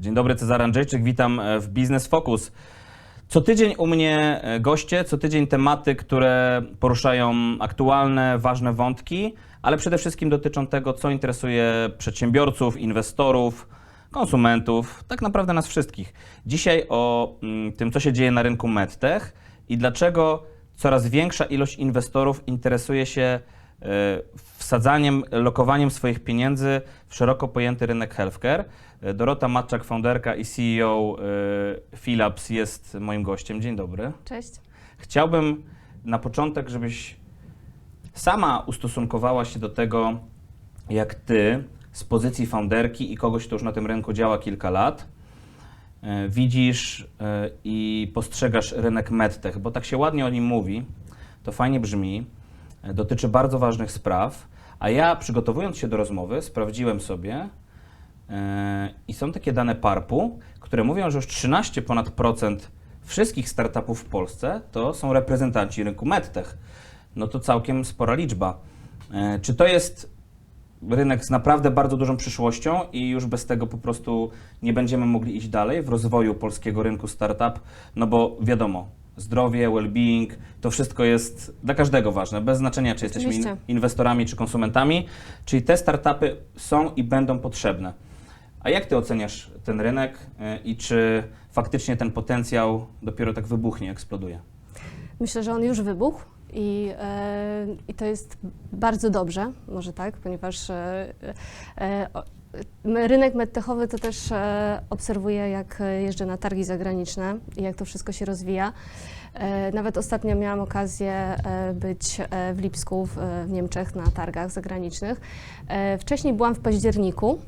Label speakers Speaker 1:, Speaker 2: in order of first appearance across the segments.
Speaker 1: Dzień dobry, Cezary Andrzejczyk, witam e, w Biznes Focus. Co tydzień u mnie e, goście, co tydzień tematy, które poruszają aktualne, ważne wątki, ale przede wszystkim dotyczą tego, co interesuje przedsiębiorców, inwestorów, konsumentów, tak naprawdę nas wszystkich. Dzisiaj o mm, tym, co się dzieje na rynku medtech i dlaczego coraz większa ilość inwestorów interesuje się e, wsadzaniem, lokowaniem swoich pieniędzy w szeroko pojęty rynek healthcare. Dorota Matczak, founderka i CEO e, Philips jest moim gościem. Dzień dobry.
Speaker 2: Cześć.
Speaker 1: Chciałbym na początek, żebyś sama ustosunkowała się do tego, jak ty z pozycji founderki i kogoś, kto już na tym rynku działa kilka lat, e, widzisz e, i postrzegasz rynek medtech, bo tak się ładnie o nim mówi, to fajnie brzmi, dotyczy bardzo ważnych spraw, a ja przygotowując się do rozmowy sprawdziłem sobie e, i są takie dane PARP-u, które mówią, że już 13 ponad procent wszystkich startupów w Polsce to są reprezentanci rynku medtech. No to całkiem spora liczba. E, Czy to jest rynek z naprawdę bardzo dużą przyszłością i już bez tego po prostu nie będziemy mogli iść dalej w rozwoju polskiego rynku startup, no bo wiadomo, zdrowie, well-being, to wszystko jest dla każdego ważne, bez znaczenia, czy jesteśmy in- inwestorami, czy konsumentami, czyli te startupy są i będą potrzebne. A jak ty oceniasz ten rynek y, i czy faktycznie ten potencjał dopiero tak wybuchnie, eksploduje?
Speaker 2: Myślę, że on już wybuchł i, e, i to jest bardzo dobrze, może tak, ponieważ e, e, rynek medtechowy to też e, obserwuję, jak e, jeżdżę na targi zagraniczne i jak to wszystko się rozwija. E, Nawet ostatnio miałam okazję e, być w Lipsku w, w Niemczech na targach zagranicznych. E, Wcześniej byłam w październiku,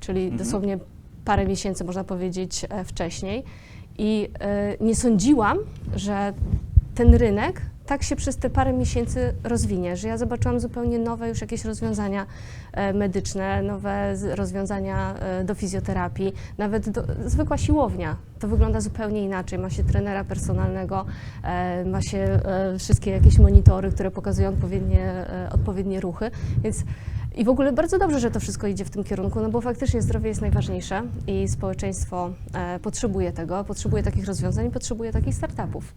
Speaker 2: czyli
Speaker 1: Mhm.
Speaker 2: dosłownie parę miesięcy, można powiedzieć, e, wcześniej. I e, nie sądziłam, że ten rynek tak się przez te parę miesięcy rozwinie, że ja zobaczyłam zupełnie nowe już jakieś rozwiązania e, medyczne, nowe rozwiązania e, do fizjoterapii, nawet do, zwykła siłownia. To wygląda zupełnie inaczej. Ma się trenera personalnego, e, ma się wszystkie jakieś monitory, które pokazują odpowiednie, odpowiednie ruchy, więc i w ogóle bardzo dobrze, że to wszystko idzie w tym kierunku, no bo faktycznie zdrowie jest najważniejsze i społeczeństwo e, potrzebuje tego, potrzebuje takich rozwiązań, potrzebuje takich startupów.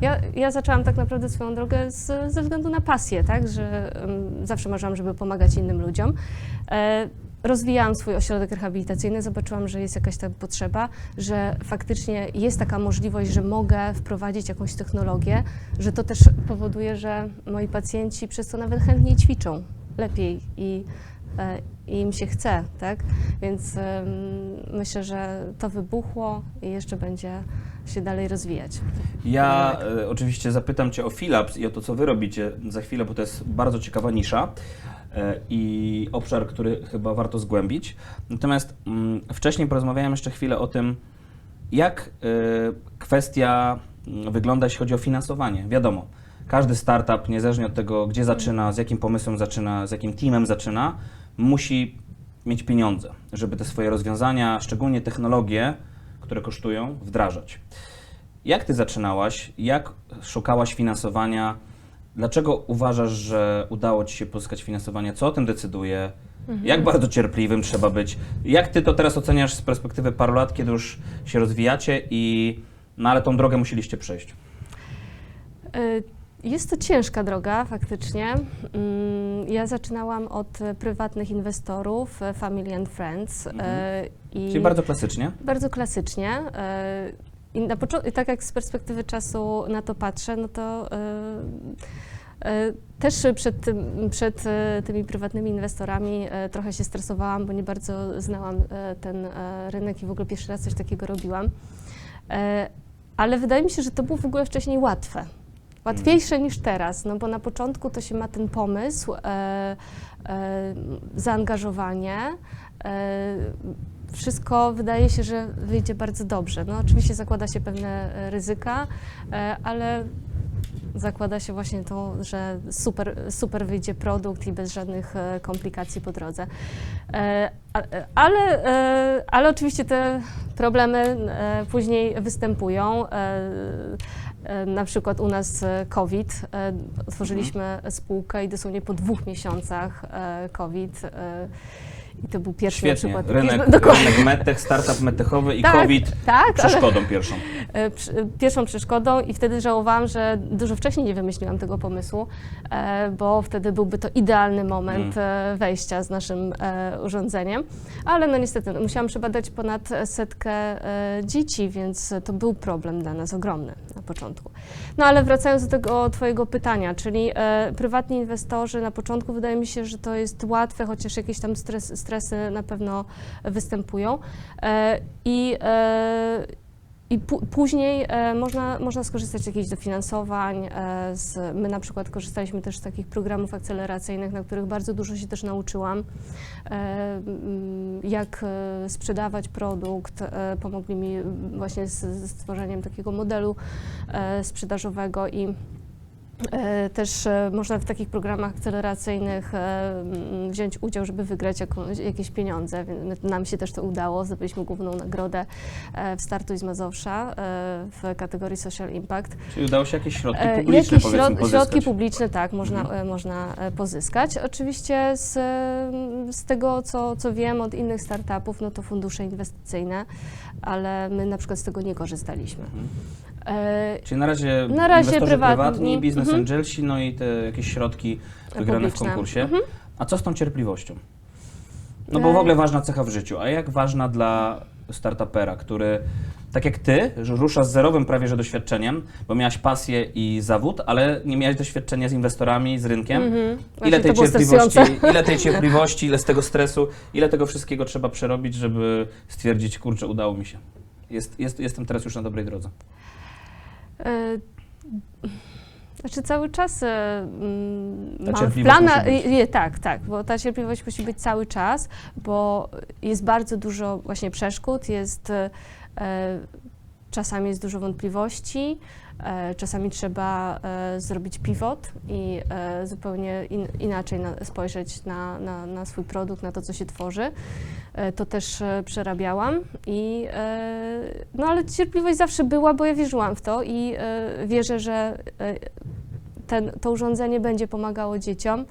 Speaker 2: Ja, ja zaczęłam tak naprawdę swoją drogę z, ze względu na pasję, tak, że um, zawsze marzyłam, żeby pomagać innym ludziom. E, rozwijałam swój ośrodek rehabilitacyjny, zobaczyłam, że jest jakaś tam potrzeba, że faktycznie jest taka możliwość, że mogę wprowadzić jakąś technologię, że to też powoduje, że moi pacjenci przez to nawet chętniej ćwiczą lepiej i, e, i im się chce, tak? Więc myślę, że to wybuchło i jeszcze będzie się dalej rozwijać.
Speaker 1: Ja e, oczywiście zapytam Cię o Philips i o to, co Wy robicie za chwilę, bo to jest bardzo ciekawa nisza e, i obszar, który chyba warto zgłębić. Natomiast mm, wcześniej porozmawiałem jeszcze chwilę o tym, jak e, kwestia mm, wygląda, jeśli chodzi o finansowanie. Wiadomo, każdy startup, niezależnie od tego, gdzie zaczyna, z jakim pomysłem zaczyna, z jakim teamem zaczyna, musi mieć pieniądze, żeby te swoje rozwiązania, szczególnie technologie, które kosztują, wdrażać. Jak ty zaczynałaś? Jak szukałaś finansowania? Dlaczego uważasz, że udało ci się pozyskać finansowanie? Co o tym decyduje? Jak bardzo cierpliwym trzeba być? Jak ty to teraz oceniasz z perspektywy paru lat, kiedy już się rozwijacie i no ale tą drogę musieliście przejść?
Speaker 2: Y, Jest to ciężka droga, faktycznie. Mm, Ja zaczynałam od prywatnych inwestorów, e, Family and Friends.
Speaker 1: Mhm.
Speaker 2: e, I
Speaker 1: Czyli bardzo klasycznie.
Speaker 2: bardzo klasycznie. e, I na tak jak z perspektywy czasu na to patrzę, no to też przed, tym, przed tymi prywatnymi inwestorami trochę się stresowałam, bo nie bardzo znałam ten rynek i w ogóle pierwszy raz coś takiego robiłam. Ale wydaje mi się, że to było w ogóle wcześniej łatwe. Łatwiejsze niż teraz, no bo na początku to się ma ten pomysł, e, e, zaangażowanie. E, wszystko wydaje się, że wyjdzie bardzo dobrze. No oczywiście zakłada się pewne ryzyka, e, ale zakłada się właśnie to, że super, super wyjdzie produkt i bez żadnych e, komplikacji po drodze. E, e, Ale, e, ale oczywiście te problemy e, później występują. E, Na przykład u nas e, COVID. E, Otworzyliśmy spółkę i dosłownie po dwóch miesiącach e, COVID. e, I to był pierwszy
Speaker 1: Świetnie.
Speaker 2: przykład.
Speaker 1: Rynek,
Speaker 2: Dokładnie.
Speaker 1: rynek medtech, startup medtechowy i
Speaker 2: Tak,
Speaker 1: COVID
Speaker 2: tak, ale-
Speaker 1: przeszkodą pierwszą.
Speaker 2: e, przy- pierwszą przeszkodą i wtedy żałowałam, że dużo wcześniej nie wymyśliłam tego pomysłu, e, bo wtedy byłby to idealny moment e, wejścia z naszym e, urządzeniem. Ale no niestety musiałam przebadać ponad setkę e, dzieci, więc to był problem dla nas ogromny początku. No ale wracając do tego twojego pytania, czyli e, prywatni inwestorzy na początku wydaje mi się, że to jest łatwe, chociaż jakieś tam stres, stresy na pewno występują. E, I e, i później e, można, można skorzystać z jakichś dofinansowań. E, z, my na przykład korzystaliśmy też z takich programów akceleracyjnych, na których bardzo dużo się też nauczyłam. E, jak sprzedawać produkt. Pomogli mi właśnie z, ze stworzeniem takiego modelu sprzedażowego i Też e, można w takich programach akceleracyjnych e, wziąć udział, żeby wygrać jakąś, jakieś pieniądze. Więc Nam się też to udało. Zdobyliśmy główną nagrodę e, w Startuj z Mazowsza e, w kategorii Social Impact.
Speaker 1: Czyli udało się jakieś środki
Speaker 2: E,
Speaker 1: publiczne,
Speaker 2: Jakieś środ-
Speaker 1: pozyskać.
Speaker 2: środki publiczne, tak, można,
Speaker 1: Mhm.
Speaker 2: e, można e, pozyskać. Oczywiście z, e, z tego, co, co wiem od innych startupów, no to fundusze inwestycyjne, ale my na przykład z tego nie korzystaliśmy.
Speaker 1: Mhm.
Speaker 2: E,
Speaker 1: Czyli na razie,
Speaker 2: Na razie
Speaker 1: inwestorzy
Speaker 2: prywatni.
Speaker 1: prywatni, biznes
Speaker 2: Mhm.
Speaker 1: angelsi, no i te jakieś środki wygrane w
Speaker 2: Publiczne.
Speaker 1: konkursie.
Speaker 2: Mhm.
Speaker 1: A co z tą cierpliwością? No bo w
Speaker 2: E.
Speaker 1: ogóle ważna cecha w życiu, a jak ważna dla startupera, który tak jak ty, że rusza z zerowym prawie że doświadczeniem, bo miałaś pasję i zawód, ale nie miałaś doświadczenia z inwestorami, z rynkiem.
Speaker 2: Mhm.
Speaker 1: Ile
Speaker 2: Właśnie
Speaker 1: tej cierpliwości, ile tej cierpliwości, ile z tego stresu, ile tego wszystkiego trzeba przerobić, żeby stwierdzić, kurczę, udało mi się. Jest, jest, jestem teraz już na dobrej drodze.
Speaker 2: E, Znaczy cały czas e, mm,
Speaker 1: Ta
Speaker 2: mam w planach, tak, tak, bo ta cierpliwość musi być cały czas, bo jest bardzo dużo właśnie przeszkód, jest e, e, czasami jest dużo wątpliwości, e, czasami trzeba e, zrobić pivot i e, zupełnie in, inaczej na, spojrzeć na, na, na swój produkt, na to, co się tworzy. E, to też e, przerabiałam i e, no ale cierpliwość zawsze była, bo ja wierzyłam w to i e, wierzę, że e, ten, to urządzenie będzie pomagało dzieciom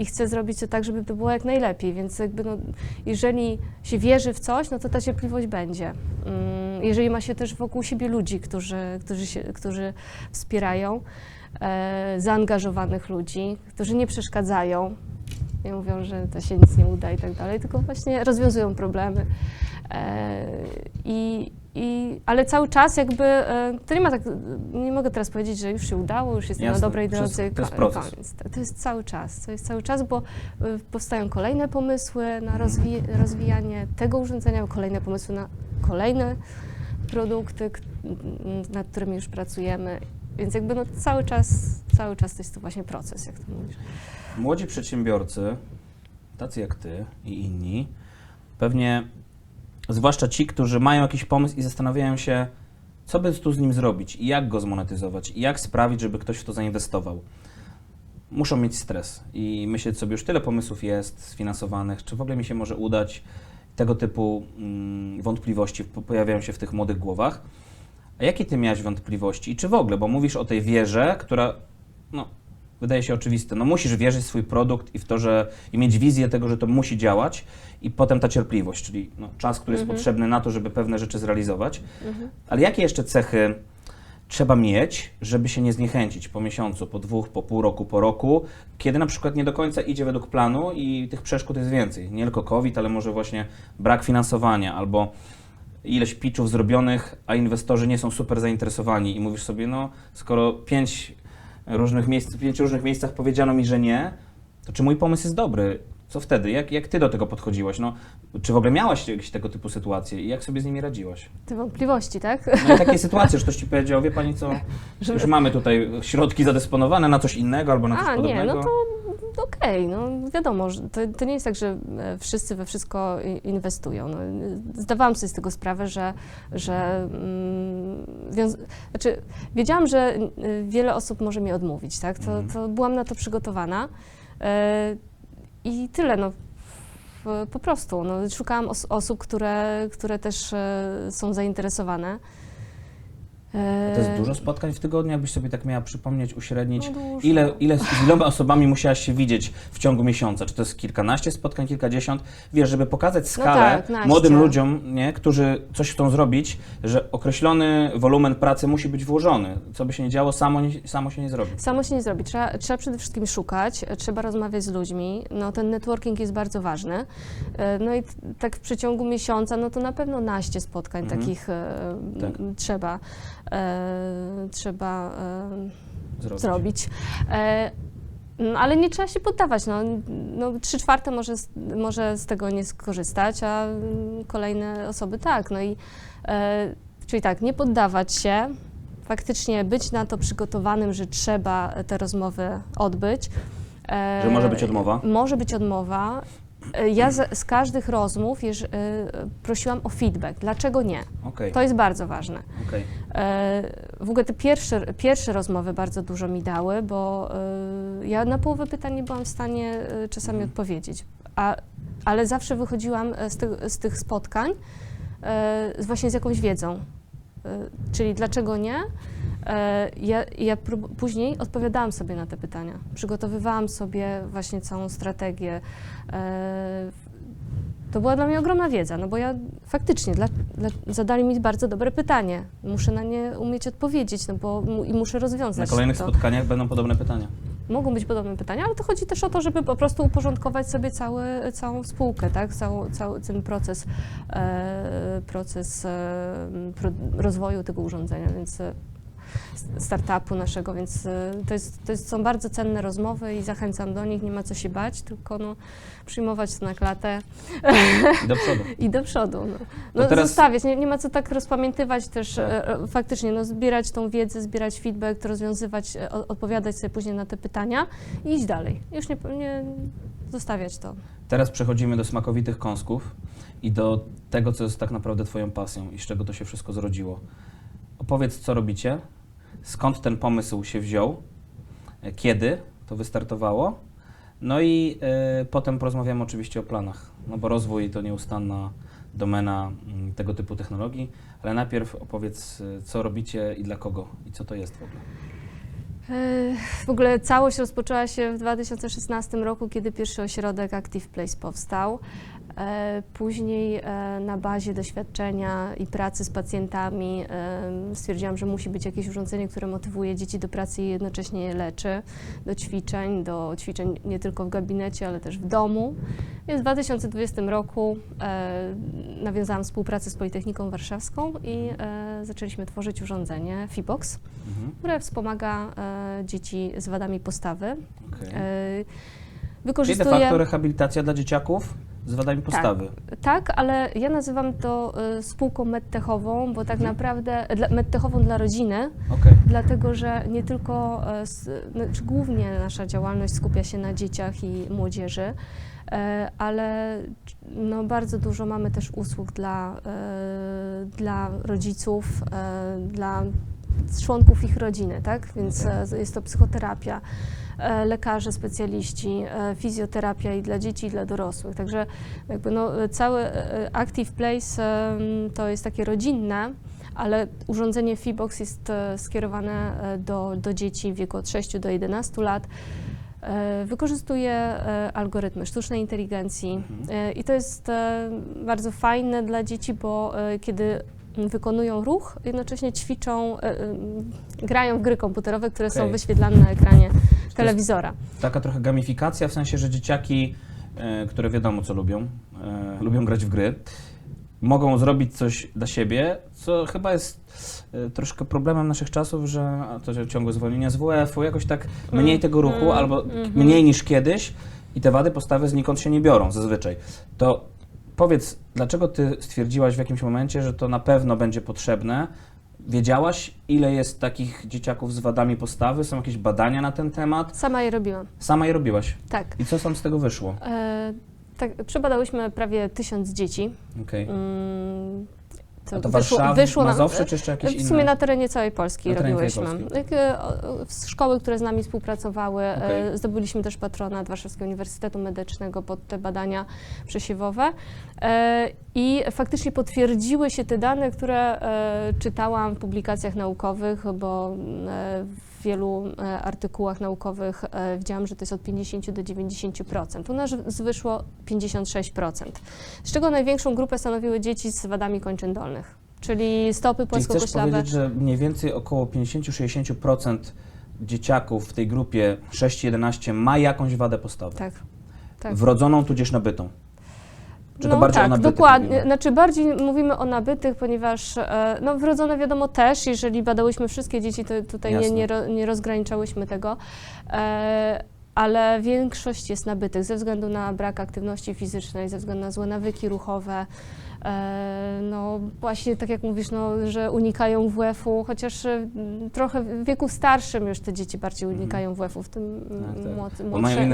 Speaker 2: i chcę zrobić to tak, żeby to było jak najlepiej, więc jakby no, jeżeli się wierzy w coś, no to ta cierpliwość będzie. Mm, Jeżeli ma się też wokół siebie ludzi, którzy, którzy, się, którzy wspierają, e, zaangażowanych ludzi, którzy nie przeszkadzają, nie mówią, że to się nic nie uda i tak dalej, tylko właśnie rozwiązują problemy. E, i, i, ale cały czas jakby, e, to nie ma tak, nie mogę teraz powiedzieć, że już się udało, już jestem
Speaker 1: Jasne,
Speaker 2: na dobrej drodze.
Speaker 1: to jest proces.
Speaker 2: koniec. To, jest cały czas, to jest cały czas, bo e, powstają kolejne pomysły na rozwi- rozwijanie tego urządzenia, kolejne pomysły na kolejne produkty, nad którymi już pracujemy. Więc jakby no cały czas, cały czas to jest to właśnie proces, jak to mówisz.
Speaker 1: Młodzi przedsiębiorcy, tacy jak ty i inni, pewnie, zwłaszcza ci, którzy mają jakiś pomysł i zastanawiają się, co by tu z nim zrobić i jak go zmonetyzować i jak sprawić, żeby ktoś w to zainwestował. Muszą mieć stres i myśleć sobie, już tyle pomysłów jest sfinansowanych, czy w ogóle mi się może udać. Tego typu mm, wątpliwości po- pojawiają się w tych młodych głowach. A jakie ty miałeś wątpliwości i czy w ogóle, bo mówisz o tej wierze, która no, wydaje się oczywiste. No musisz wierzyć w swój produkt i w to, że i mieć wizję tego, że to musi działać i potem ta cierpliwość, czyli no, czas, który jest
Speaker 2: Mhm.
Speaker 1: potrzebny na to, żeby pewne rzeczy zrealizować.
Speaker 2: Mhm.
Speaker 1: Ale jakie jeszcze cechy trzeba mieć, żeby się nie zniechęcić po miesiącu, po dwóch, po pół roku, po roku, kiedy na przykład nie do końca idzie według planu i tych przeszkód jest więcej. Nie tylko COVID, ale może właśnie brak finansowania albo ileś pitchów zrobionych, a inwestorzy nie są super zainteresowani i mówisz sobie, no skoro pięć różnych miejsc, w pięciu różnych miejscach powiedziano mi, że nie, to czy mój pomysł jest dobry? Co wtedy? Jak, jak ty do tego podchodziłaś? No, czy w ogóle miałaś jakieś tego typu sytuacje i jak sobie z nimi radziłaś?
Speaker 2: Te wątpliwości, tak?
Speaker 1: No i takie sytuacje, że ktoś ci powiedział, wie pani co, już mamy tutaj środki zadysponowane na coś innego albo na coś
Speaker 2: A, nie,
Speaker 1: podobnego.
Speaker 2: no to okej, no wiadomo, że to, to nie jest tak, że e, wszyscy we wszystko inwestują. No, zdawałam sobie z tego sprawę, że, że mm, znaczy, wiedziałam, że y, wiele osób może mnie odmówić, tak? To,
Speaker 1: Mhm.
Speaker 2: to byłam na to przygotowana e, i tyle, no. Po prostu, no, szukałam os- osób, które, które też e, są zainteresowane.
Speaker 1: To jest dużo spotkań w tygodniu, jakbyś sobie tak miała przypomnieć, uśrednić.
Speaker 2: No.
Speaker 1: Ile, ile, z iloma osobami musiałaś się widzieć w ciągu miesiąca? Czy to jest kilkanaście spotkań, kilkadziesiąt? Wiesz, żeby pokazać skalę
Speaker 2: tak, naście.
Speaker 1: młodym ludziom, nie, którzy coś chcą zrobić, że określony wolumen pracy musi być włożony. Co by się nie działo, samo, samo się nie zrobi.
Speaker 2: Samo się nie zrobi. Trzeba, trzeba przede wszystkim szukać, trzeba rozmawiać z ludźmi. No, ten networking jest bardzo ważny. E, No i tak w przeciągu miesiąca, no to na pewno naście spotkań
Speaker 1: Mhm.
Speaker 2: takich e,
Speaker 1: Tak.
Speaker 2: trzeba, trzeba e,
Speaker 1: Zrobić.
Speaker 2: zrobić. E, no, ale nie trzeba się poddawać. No, no, trzy czwarte może, z- może z tego nie skorzystać, a mm, kolejne osoby tak. No i, e, czyli tak, nie poddawać się, faktycznie być na to przygotowanym, że trzeba te rozmowy odbyć. E,
Speaker 1: Że może być odmowa?
Speaker 2: Może być odmowa. E, Ja z, z każdych rozmów jeż, e, prosiłam o feedback. Dlaczego nie?
Speaker 1: Okej,
Speaker 2: To jest bardzo ważne.
Speaker 1: okej.
Speaker 2: E, W ogóle te pierwsze, pierwsze rozmowy bardzo dużo mi dały, bo e, ja na połowę pytań nie byłam w stanie e, czasami
Speaker 1: Mhm.
Speaker 2: odpowiedzieć. A, ale zawsze wychodziłam z, tych- z tych spotkań e, z- właśnie z jakąś wiedzą. E, Czyli dlaczego nie? E, Ja, ja prób- później odpowiadałam sobie na te pytania. Przygotowywałam sobie właśnie całą strategię. E, To była dla mnie ogromna wiedza, no bo ja faktycznie dla, dla, zadali mi bardzo dobre pytanie. Muszę na nie umieć odpowiedzieć, no bo i muszę
Speaker 1: Na
Speaker 2: rozwiązać
Speaker 1: kolejnych
Speaker 2: to.
Speaker 1: spotkaniach będą podobne pytania.
Speaker 2: Mogą być podobne pytania, ale to chodzi też o to, żeby po prostu uporządkować sobie cały, całą spółkę, tak? Cały, cały ten proces, e, proces e, pro, rozwoju tego urządzenia, więc e, startupu naszego, więc e, to, jest, to jest, są bardzo cenne rozmowy i zachęcam do nich, nie ma co się bać, tylko no, przyjmować to na klatę
Speaker 1: I do przodu.
Speaker 2: i do przodu. No, no
Speaker 1: teraz-
Speaker 2: zostawiać, nie, nie ma co tak rozpamiętywać też,
Speaker 1: Tak.
Speaker 2: e, e, faktycznie, no, zbierać tą wiedzę, zbierać feedback, rozwiązywać, e, o- odpowiadać sobie później na te pytania i iść dalej. Już nie, nie zostawiać to.
Speaker 1: Teraz przechodzimy do smakowitych kąsków i do tego, co jest tak naprawdę Twoją pasją i z czego to się wszystko zrodziło. Opowiedz, co robicie, skąd ten pomysł się wziął, e, kiedy to wystartowało, no i e, potem porozmawiamy oczywiście o planach, no bo rozwój to nieustanna domena mm, tego typu technologii, ale najpierw opowiedz, e, co robicie i dla kogo i co to jest w ogóle.
Speaker 2: W ogóle całość rozpoczęła się w 2016 roku, kiedy pierwszy ośrodek Active Place powstał. E, Później e, na bazie doświadczenia i pracy z pacjentami e, stwierdziłam, że musi być jakieś urządzenie, które motywuje dzieci do pracy i jednocześnie je leczy, do ćwiczeń, do ćwiczeń nie tylko w gabinecie, ale też w domu. Więc w 2020 roku nawiązałam współpracę z Politechniką Warszawską i zaczęliśmy tworzyć urządzenie Fibox
Speaker 1: Mhm.
Speaker 2: które wspomaga dzieci z wadami postawy.
Speaker 1: okej.
Speaker 2: E,
Speaker 1: Czyli de
Speaker 2: wykorzystuje.
Speaker 1: facto rehabilitacja dla dzieciaków z wadami postawy.
Speaker 2: Tak, ale ja nazywam to e, spółką medtechową, bo tak
Speaker 1: Mhm.
Speaker 2: naprawdę dla, medtechową dla rodziny,
Speaker 1: Okej.
Speaker 2: dlatego że nie tylko, s, znaczy głównie nasza działalność skupia się na dzieciach i młodzieży, e, ale no, bardzo dużo mamy też usług dla, dla rodziców, dla członków ich rodziny, tak? Więc e, jest to psychoterapia, lekarze, specjaliści, e, fizjoterapia i dla dzieci, i dla dorosłych. Także jakby no, e, cały e, Active Place to jest takie rodzinne, ale urządzenie Fibox jest e, skierowane e, do, do dzieci w wieku od 6 do 11 lat. E, Wykorzystuje e, algorytmy sztucznej inteligencji
Speaker 1: Mhm.
Speaker 2: e, i to jest e, bardzo fajne dla dzieci, bo e, kiedy wykonują ruch, jednocześnie ćwiczą, e, e, grają w gry komputerowe, które są
Speaker 1: Okej.
Speaker 2: wyświetlane na ekranie telewizora.
Speaker 1: Taka trochę gamifikacja, w sensie, że dzieciaki, e, które wiadomo co lubią, e, lubią grać w gry, mogą zrobić coś dla siebie, co chyba jest e, troszkę problemem naszych czasów, że a to że ciągłe zwolnienia z WF-u, jakoś tak mniej
Speaker 2: Mm,
Speaker 1: tego ruchu,
Speaker 2: mm,
Speaker 1: albo
Speaker 2: mhm.
Speaker 1: mniej niż kiedyś i te wady postawy znikąd się nie biorą zazwyczaj. To powiedz, dlaczego ty stwierdziłaś w jakimś momencie, że to na pewno będzie potrzebne? Wiedziałaś, ile jest takich dzieciaków z wadami postawy? Są jakieś badania na ten temat?
Speaker 2: Sama je robiłam,
Speaker 1: Sama je robiłaś.
Speaker 2: tak.
Speaker 1: I co tam z tego wyszło?
Speaker 2: E, tak przebadałyśmy prawie tysiąc dzieci.
Speaker 1: Okej.
Speaker 2: Mm,
Speaker 1: A to Warszawa, Mazowsze, czy jeszcze jakieś
Speaker 2: w sumie
Speaker 1: inne?
Speaker 2: na terenie całej Polski
Speaker 1: Na
Speaker 2: robiłyśmy.
Speaker 1: Polski.
Speaker 2: E, w- Szkoły, które z nami współpracowały, e,
Speaker 1: Okej.
Speaker 2: zdobyliśmy też patronat Warszawskiego Uniwersytetu Medycznego pod te badania przesiewowe. E, I faktycznie potwierdziły się te dane, które czytałam w publikacjach naukowych, bo e, w wielu e, artykułach naukowych e, widziałam, że to jest od 50 do 90%. U nas wyszło 56%, z czego największą grupę stanowiły dzieci z wadami kończyn dolnych, czyli stopy
Speaker 1: Czyli chcesz
Speaker 2: płaskokoślawe.
Speaker 1: powiedzieć, że mniej więcej około 50-60% dzieciaków w tej grupie 6-11 ma jakąś wadę postawy?
Speaker 2: Tak. tak.
Speaker 1: Wrodzoną tudzież nabytą? Czy to
Speaker 2: no
Speaker 1: bardziej
Speaker 2: tak,
Speaker 1: o nabytych
Speaker 2: dokładnie.
Speaker 1: mówimy?
Speaker 2: Znaczy bardziej mówimy o nabytych, ponieważ e, no, wrodzone wiadomo też, jeżeli badałyśmy wszystkie dzieci, to tutaj nie, nie, ro, nie rozgraniczałyśmy tego. E, ale większość jest nabytych ze względu na brak aktywności fizycznej, ze względu na złe nawyki ruchowe. E, no właśnie tak jak mówisz, no, że unikają WF-u, chociaż e, trochę w wieku starszym już te dzieci bardziej
Speaker 1: Mhm.
Speaker 2: unikają WF-u, w tym
Speaker 1: Tak, tak.
Speaker 2: młodsze,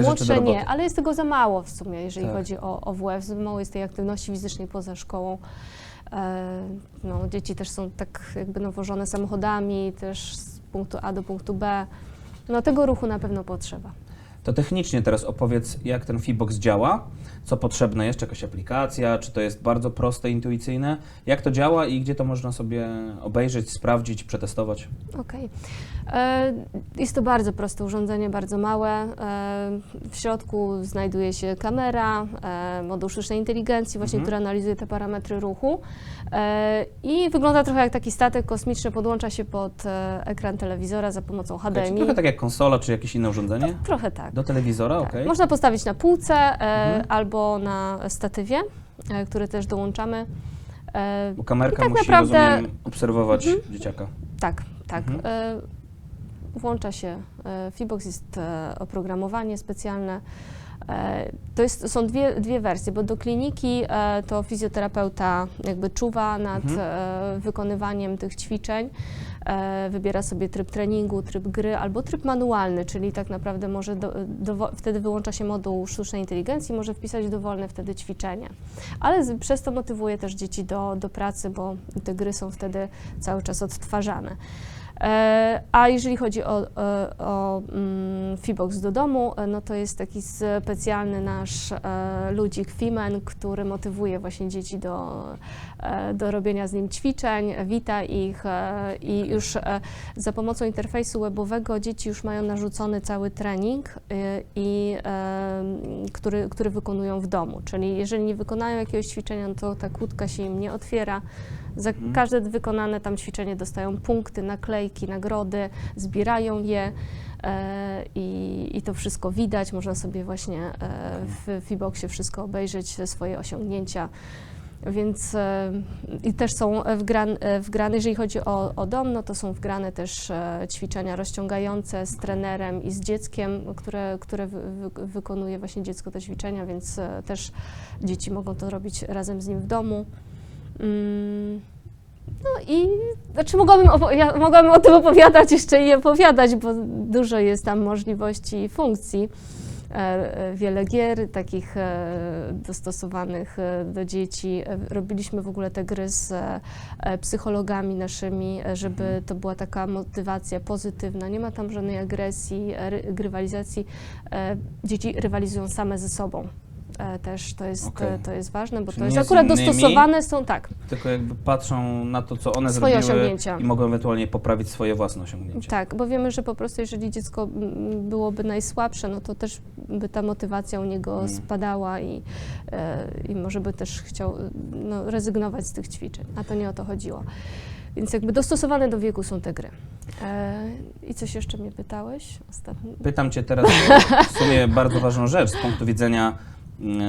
Speaker 2: młodsze nie, ale jest tego za mało w sumie, jeżeli
Speaker 1: Tak.
Speaker 2: chodzi o, o WF, za mało jest tej aktywności fizycznej poza szkołą. E, no, dzieci też są tak jakby nawożone samochodami, też z punktu A do punktu B. No tego ruchu na pewno potrzeba.
Speaker 1: To technicznie teraz opowiedz, jak ten Fibox działa, co potrzebne jest, czy jakaś aplikacja, czy to jest bardzo proste, intuicyjne, jak to działa i gdzie to można sobie obejrzeć, sprawdzić, przetestować.
Speaker 2: Okej. E, Jest to bardzo proste urządzenie, bardzo małe. E, W środku znajduje się kamera, e, moduł sztucznej inteligencji, właśnie,
Speaker 1: Mhm.
Speaker 2: który analizuje te parametry ruchu. I wygląda trochę jak taki statek kosmiczny, podłącza się pod ekran telewizora za pomocą
Speaker 1: Okay,
Speaker 2: HDMI.
Speaker 1: trochę tak jak konsola, czy jakieś inne urządzenie?
Speaker 2: Trochę tak.
Speaker 1: Do telewizora,
Speaker 2: Tak.
Speaker 1: okej.
Speaker 2: Można postawić na półce e,
Speaker 1: Mhm.
Speaker 2: albo na statywie, e, który też dołączamy. E,
Speaker 1: Bo kamerka
Speaker 2: I tak
Speaker 1: musi,
Speaker 2: naprawdę-
Speaker 1: rozumiem, obserwować dzieciaka.
Speaker 2: Tak, tak.
Speaker 1: Mhm.
Speaker 2: E, włącza się e, Fibox, jest e, oprogramowanie specjalne. E, to jest, są dwie, dwie wersje, bo do kliniki e, to fizjoterapeuta jakby czuwa nad
Speaker 1: Mhm.
Speaker 2: e, wykonywaniem tych ćwiczeń. E, wybiera sobie tryb treningu, tryb gry albo tryb manualny, czyli tak naprawdę może do, dowo- wtedy wyłącza się moduł sztucznej inteligencji, może wpisać dowolne wtedy ćwiczenie. Ale z, przez to motywuje też dzieci do, do pracy, bo te gry są wtedy cały czas odtwarzane. E, A jeżeli chodzi o, o, o mm, Fibox do domu, e, no to jest taki specjalny nasz e, ludzik Fimen, który motywuje właśnie dzieci do, e, do robienia z nim ćwiczeń, wita ich e, i już e, za pomocą interfejsu webowego dzieci już mają narzucony cały trening e, i e, który, który wykonują w domu. Czyli jeżeli nie wykonają jakiegoś ćwiczenia, no to ta kłódka się im nie otwiera. Za
Speaker 1: Mhm.
Speaker 2: każde wykonane tam ćwiczenie dostają punkty, naklejki, nagrody, zbierają je e, i, i to wszystko widać. Można sobie właśnie e, w Fiboxie wszystko obejrzeć, te swoje osiągnięcia. Więc e, i też są wgran, e, wgrane, jeżeli chodzi o, o dom, no to są wgrane też e, ćwiczenia rozciągające z trenerem i z dzieckiem, które, które wy, wy, wykonuje właśnie dziecko te ćwiczenia, więc e, też dzieci mogą to robić razem z nim w domu. Mm, No i znaczy mogłabym, mogłabym o tym opowiadać jeszcze i opowiadać, bo dużo jest tam możliwości i funkcji. E, e, Wiele gier takich e, dostosowanych do dzieci. Robiliśmy w ogóle te gry z psychologami naszymi, żeby
Speaker 1: Mhm.
Speaker 2: to była taka motywacja pozytywna. Nie ma tam żadnej agresji, ry- rywalizacji. Dzieci rywalizują same ze sobą. E, Też to jest,
Speaker 1: Okej.
Speaker 2: e, to jest ważne, bo
Speaker 1: Czyli
Speaker 2: to jest
Speaker 1: nie z
Speaker 2: akurat
Speaker 1: innymi?
Speaker 2: dostosowane są tak.
Speaker 1: Tylko jakby patrzą na to, co one
Speaker 2: Swoje
Speaker 1: zrobiły
Speaker 2: osiągnięcia.
Speaker 1: i mogą ewentualnie poprawić swoje własne osiągnięcia.
Speaker 2: Tak, bo wiemy, że po prostu jeżeli dziecko mm, byłoby najsłabsze, no to też by ta motywacja u niego
Speaker 1: Mm.
Speaker 2: spadała i, e, i może by też chciał e, no, rezygnować z tych ćwiczeń, a to nie o to chodziło. Więc jakby dostosowane do wieku są te gry. E, I coś jeszcze mnie pytałeś? Ostatni.
Speaker 1: Pytam Cię teraz o w sumie bardzo ważną rzecz z punktu widzenia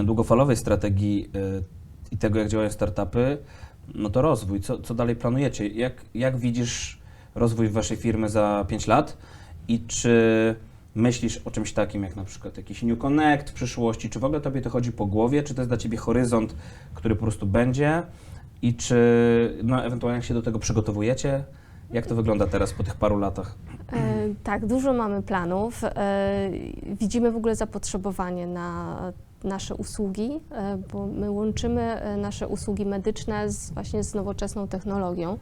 Speaker 1: długofalowej strategii y, i tego, jak działają startupy, no to rozwój. Co, co dalej planujecie? Jak, jak widzisz rozwój Waszej firmy za 5 lat i czy myślisz o czymś takim, jak na przykład jakiś New Connect w przyszłości, czy w ogóle Tobie to chodzi po głowie, czy to jest dla Ciebie horyzont, który po prostu będzie i czy no, ewentualnie jak się do tego przygotowujecie? Jak to wygląda teraz po tych paru latach?
Speaker 2: E, tak, dużo mamy planów. E, widzimy w ogóle zapotrzebowanie na nasze usługi, e, bo my łączymy e, nasze usługi medyczne z, właśnie z nowoczesną technologią,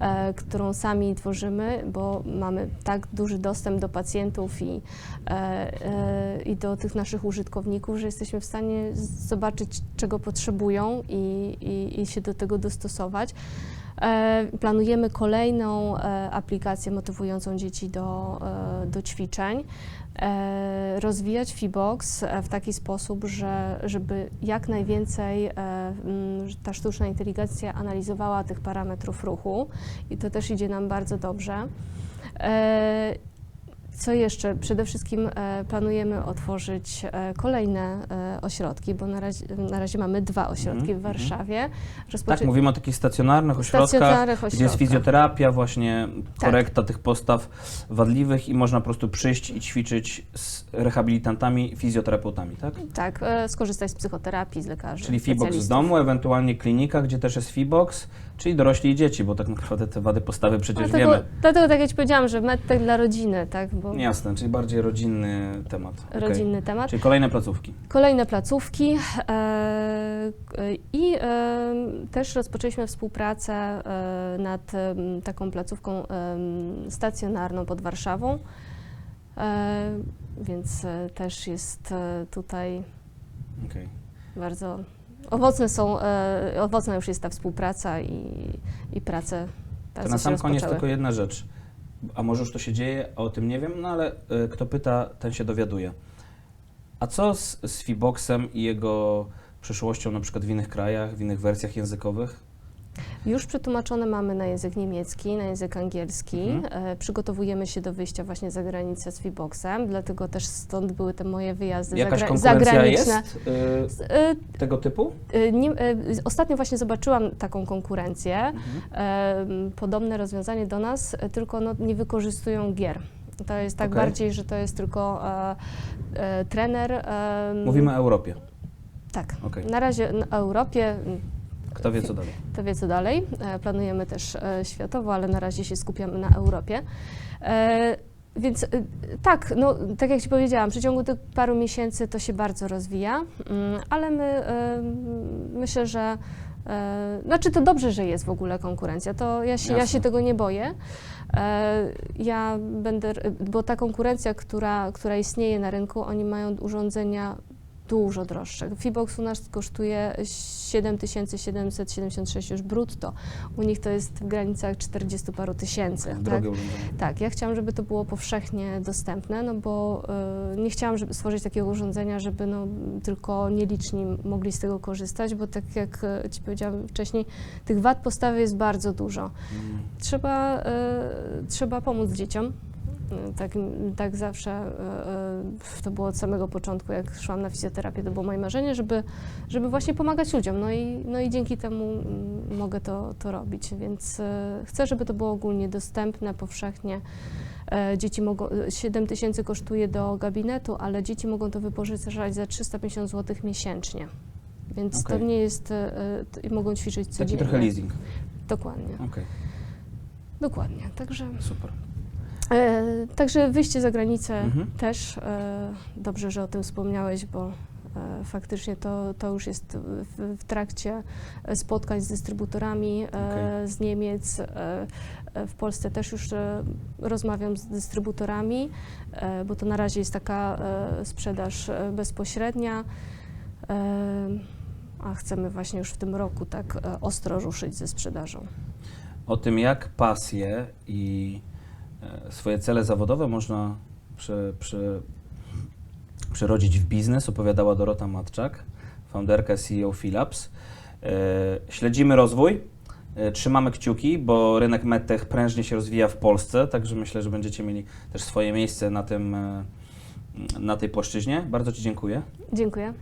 Speaker 2: e, którą sami tworzymy, bo mamy tak duży dostęp do pacjentów i, i do tych naszych użytkowników, że jesteśmy w stanie zobaczyć, czego potrzebują i, i, i się do tego dostosować. E, Planujemy kolejną e, aplikację motywującą dzieci do, e, do ćwiczeń. Rozwijać Fibox w taki sposób, że, żeby jak najwięcej ta sztuczna inteligencja analizowała tych parametrów ruchu i to też idzie nam bardzo dobrze. Co jeszcze? Przede wszystkim e, planujemy otworzyć e, kolejne e, ośrodki, bo na razie, na razie mamy dwa ośrodki
Speaker 1: Mhm,
Speaker 2: w Warszawie.
Speaker 1: Tak,
Speaker 2: Rozpoczę-
Speaker 1: mówimy o takich stacjonarnych ośrodkach,
Speaker 2: stacjonarnych
Speaker 1: gdzie jest
Speaker 2: ośrodkach.
Speaker 1: fizjoterapia, właśnie
Speaker 2: Tak.
Speaker 1: korekta tych postaw wadliwych i można po prostu przyjść i ćwiczyć z rehabilitantami, fizjoterapeutami, tak?
Speaker 2: Tak, skorzystać z psychoterapii, z lekarzy.
Speaker 1: Czyli Fibox z domu, ewentualnie klinika, gdzie też jest Fibox, czyli dorośli i dzieci, bo tak naprawdę te wady postawy przecież
Speaker 2: Dlatego,
Speaker 1: wiemy.
Speaker 2: dlatego tak jak Ci powiedziałam, że medtech dla rodziny, tak, bo
Speaker 1: Jasne, czyli bardziej rodzinny temat.
Speaker 2: Rodzinny temat.
Speaker 1: Czyli kolejne placówki.
Speaker 2: Kolejne placówki e, e, i e, też rozpoczęliśmy współpracę nad taką placówką stacjonarną pod Warszawą, więc też jest tutaj
Speaker 1: Okej.
Speaker 2: bardzo owocne są, owocna już jest ta współpraca i, i prace. Prace
Speaker 1: na sam koniec tylko jedna rzecz. A może już to się dzieje, a o tym nie wiem, no ale y, kto pyta, ten się dowiaduje. A co z, z Fiboxem i jego przyszłością na przykład w innych krajach, w innych wersjach językowych?
Speaker 2: Już przetłumaczone mamy na język niemiecki, na język angielski.
Speaker 1: Mhm.
Speaker 2: E, przygotowujemy się do wyjścia właśnie za granicę z Fiboxem, dlatego też stąd były te moje wyjazdy
Speaker 1: Jakaś
Speaker 2: zagra- zagraniczne.
Speaker 1: jest y,
Speaker 2: e,
Speaker 1: tego typu?
Speaker 2: e, nie, e, ostatnio właśnie zobaczyłam taką konkurencję,
Speaker 1: Mhm.
Speaker 2: e, podobne rozwiązanie do nas, e, tylko no, nie wykorzystują gier. To jest tak
Speaker 1: Okej.
Speaker 2: bardziej, że to jest tylko e, e, trener. e,
Speaker 1: Mówimy o Europie.
Speaker 2: Tak.
Speaker 1: Okej.
Speaker 2: Na razie na Europie,
Speaker 1: Kto wie co dalej?
Speaker 2: to wie co dalej. E, Planujemy też e, światowo, ale na razie się skupiamy na Europie. E, Więc tak, no, tak jak Ci powiedziałam, w przeciągu tych paru miesięcy to się bardzo rozwija, mm, ale my myślę, że znaczy to dobrze, że jest w ogóle konkurencja, to ja się, ja się tego nie boję. Ja będę, bo ta konkurencja, która, która istnieje na rynku, oni mają urządzenia dużo droższe. Fibox u nas kosztuje 7776 już brutto. U nich to jest w granicach 40 paru tysięcy. tak?
Speaker 1: Drogie urządzenie.
Speaker 2: Tak, ja chciałam, żeby to było powszechnie dostępne, no bo y, nie chciałam żeby stworzyć takiego urządzenia, żeby no, tylko nieliczni mogli z tego korzystać, bo tak jak y, Ci powiedziałam wcześniej, tych wad postawy jest bardzo dużo.
Speaker 1: Mm.
Speaker 2: Trzeba, y, trzeba pomóc dzieciom. Tak, tak zawsze y, y, to było od samego początku, jak szłam na fizjoterapię, to było moje marzenie, żeby, żeby właśnie pomagać ludziom. No i, no i dzięki temu mm, mogę to, to robić. Więc y, chcę, żeby to było ogólnie dostępne, powszechnie. E, Dzieci mogą, 7 tysięcy kosztuje do gabinetu, ale dzieci mogą to wypożyczać za 350 zł miesięcznie. Więc
Speaker 1: Okej.
Speaker 2: to nie jest, e, i mogą ćwiczyć
Speaker 1: Taki
Speaker 2: codziennie.
Speaker 1: trochę leasing.
Speaker 2: Dokładnie,
Speaker 1: Okej,
Speaker 2: dokładnie. Także,
Speaker 1: super.
Speaker 2: E, także wyjście za granicę
Speaker 1: Mhm.
Speaker 2: też. E, dobrze, że o tym wspomniałeś, bo e, faktycznie to, to już jest w, w trakcie e, spotkań z dystrybutorami e,
Speaker 1: Okej.
Speaker 2: z Niemiec. E, w Polsce też już rozmawiam z dystrybutorami, bo to na razie jest taka sprzedaż bezpośrednia. A chcemy właśnie już w tym roku tak ostro ruszyć ze sprzedażą.
Speaker 1: O tym, jak pasje i swoje cele zawodowe można prze, prze, przerodzić w biznes, opowiadała Dorota Matczak, founderka CEO Philips. E, Śledzimy rozwój, e, trzymamy kciuki, bo rynek medtech prężnie się rozwija w Polsce, także myślę, że będziecie mieli też swoje miejsce na, tym, e, na tej płaszczyźnie. Bardzo Ci dziękuję.
Speaker 2: Dziękuję.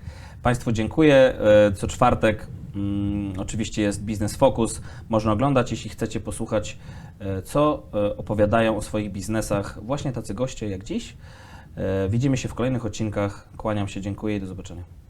Speaker 1: Państwu dziękuję. E, Co czwartek mm, oczywiście jest Biznes Focus. Można oglądać, jeśli chcecie posłuchać, e, co e, opowiadają o swoich biznesach właśnie tacy goście jak dziś. E, Widzimy się w kolejnych odcinkach. Kłaniam się, dziękuję i do zobaczenia.